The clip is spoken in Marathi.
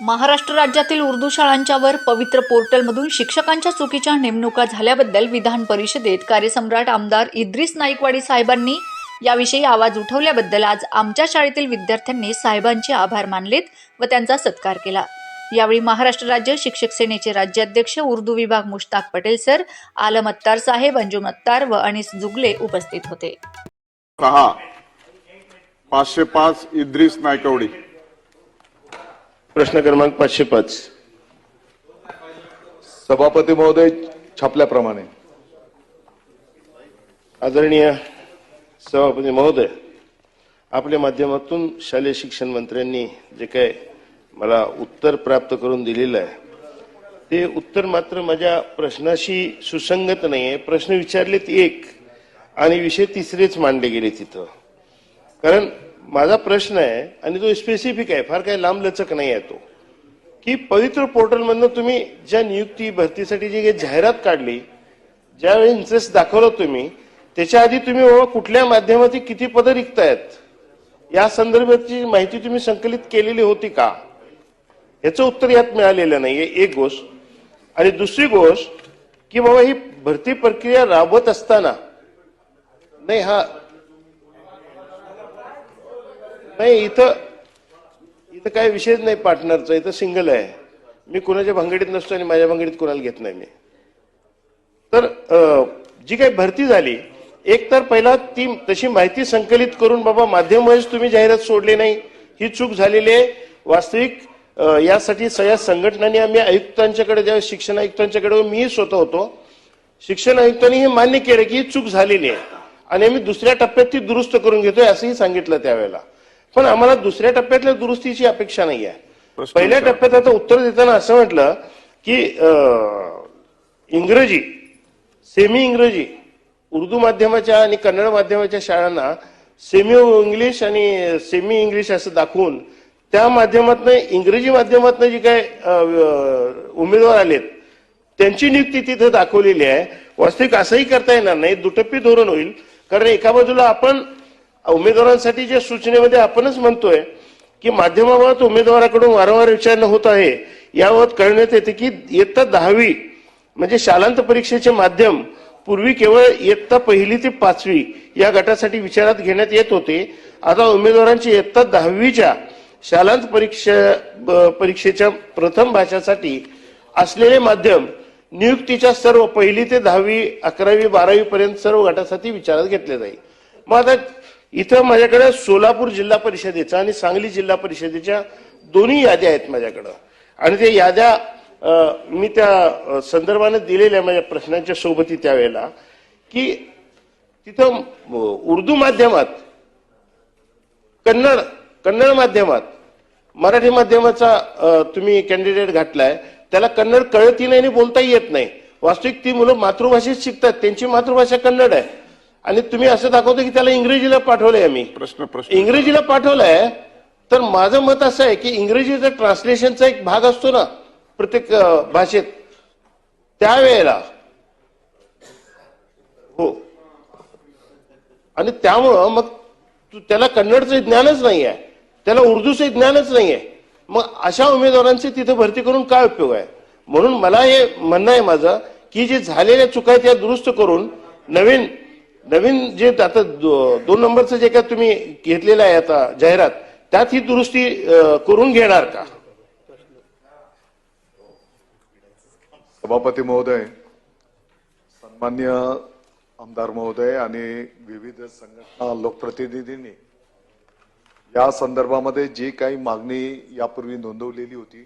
महाराष्ट्र राज्यातील उर्दू शाळांच्यावर पवित्र पोर्टलमधून शिक्षकांच्या चुकीच्या नेमणुका झाल्याबद्दल विधान परिषदेत कार्यसम्राट आमदार इद्रिस नाईकवाडी साहेबांनी याविषयी आवाज उठवल्याबद्दल आज आमच्या शाळेतील विद्यार्थ्यांनी साहेबांचे आभार मानलेत व त्यांचा सत्कार केला. यावेळी महाराष्ट्र राज्य शिक्षक सेनेचे राज्याध्यक्ष उर्दू विभाग मुश्ताक पटेल सर आलम अत्तार साहेब अंजुम अत्तार व अनिस जुगले उपस्थित होते. पाचशे पाच इद्रिस नायकवडी प्रश्न क्रमांक पाचशे पाच. सभापती महोदय छापल्याप्रमाणे. आदरणीय सभापती महोदय आपल्या माध्यमातून शालेय शिक्षण मंत्र्यांनी जे काय मला उत्तर प्राप्त करून दिलेलं आहे ते उत्तर मात्र माझ्या प्रश्नाशी सुसंगत नाही आहे प्रश्न विचारलेत एक आणि विषय तिसरेच मांडले गेले तिथं. कारण माझा प्रश्न आहे आणि तो स्पेसिफिक आहे फार काही लांब लचक नाही आहे तो की पवित्र पोर्टलमधनं तुम्ही ज्या नियुक्ती भरतीसाठी जी काही जाहिरात काढली ज्यावेळी इंटरेस्ट दाखवला तुम्ही त्याच्या आधी तुम्ही बाबा कुठल्या माध्यमातील किती पदं रिक्त आहेत या संदर्भाची माहिती तुम्ही संकलित केलेली होती का? याचं उत्तर यात मिळालेलं नाहीये एक गोष्ट. आणि दुसरी गोष्ट की बाबा ही भरती प्रक्रिया राबवत असताना नाही हा नाही इथं इथं काय विषयच नाही पार्टनरचा इथं सिंगल आहे. मी कुणाच्या भांगडीत नसतो आणि माझ्या भांगडीत कुणाला घेत नाही मी. तर जी काही भरती झाली एक तर पहिला ती तशी माहिती संकलित करून बाबा माध्यम तुम्ही जाहिरात सोडली नाही ही चूक झालेली आहे. वास्तविक यासाठी सगळ्या संघटनांनी आम्ही आयुक्तांच्याकडे ज्या शिक्षण आयुक्तांच्याकडे मीही स्वतः होतो शिक्षण आयुक्तांनी हे मान्य केलं की ही चूक झालेली आहे. आणि आम्ही दुसऱ्या टप्प्यात ती दुरुस्त करून घेतोय असंही सांगितलं त्यावेळेला. पण आम्हाला दुसऱ्या टप्प्यातल्या दुरुस्तीची अपेक्षा नाही आहे. पहिल्या. टप्प्यात आता उत्तर देताना असं म्हटलं की इंग्रजी सेमी इंग्रजी उर्दू माध्यमाच्या आणि कन्नड माध्यमाच्या शाळांना सेमी इंग्लिश आणि सेमी इंग्लिश असं दाखवून त्या माध्यमातनं इंग्रजी माध्यमातनं जी काय उमेदवार आलेत त्यांची नियुक्ती तिथे दाखवलेली आहे. वास्तविक असंही करता येणार नाही. दुटप्पी धोरण होईल. कारण एका बाजूला आपण उमेदवारांसाठी ज्या सूचनेमध्ये आपणच म्हणतोय की माध्यमाबाबत उमेदवाराकडून वारंवार विचारणं होत आहे याबाबत कळण्यात येते की इयत्ता दहावी म्हणजे शालांत परीक्षेचे माध्यम पूर्वी केवळ इयत्ता पहिली ते पाचवी या गटासाठी विचारात घेण्यात येत होते. आता उमेदवारांची इयत्ता दहावीच्या शालांत परीक्षा ब- परीक्षेच्या प्रथम भाषासाठी असलेले माध्यम नियुक्तीच्या सर्व पहिली ते दहावी अकरावी बारावी पर्यंत सर्व गटासाठी विचारात घेतले जाईल. मग आता इथं माझ्याकडे सोलापूर जिल्हा परिषदेचा आणि सांगली जिल्हा परिषदेच्या दोन्ही याद्या आहेत माझ्याकडं. आणि त्या याद्या मी त्या संदर्भाने दिलेल्या माझ्या प्रश्नांच्या सोबती त्यावेळेला की तिथं उर्दू माध्यमात कन्नड कन्नड माध्यमात मराठी माध्यमाचा तुम्ही कॅन्डिडेट घातलाय त्याला कन्नड कळतही नाही आणि बोलताही येत नाही. वास्तविक ती मुलं मातृभाषेत शिकतात त्यांची मातृभाषा कन्नड आहे. आणि तुम्ही असं दाखवतो की त्याला इंग्रजीला पाठवलंय आम्ही. प्रश्न प्रश्न. इंग्रजीला पाठवलंय तर माझं मत असं आहे की इंग्रजीचा ट्रान्सलेशनचा एक भाग असतो ना प्रत्येक भाषेत त्यावेळेला हो. आणि त्यामुळं मग त्याला कन्नडचं ज्ञानच नाही आहे त्याला उर्दूचं ज्ञानच नाही आहे मग अशा उमेदवारांची तिथे भरती करून काय उपयोग आहे? म्हणून मला हे म्हणणं आहे माझं की जे झालेल्या चुका आहेत त्या दुरुस्त करून नवीन नवीन जे आता दो- दोन नंबरचं जे काय तुम्ही घेतलेलं आहे आता जाहिरात त्यात ही दुरुस्ती करून घेणार का? सभापती महोदय सन्मान्य आमदार महोदय आणि विविध संघटना लोकप्रतिनिधींनी या संदर्भामध्ये जी काही मागणी यापूर्वी नोंदवलेली होती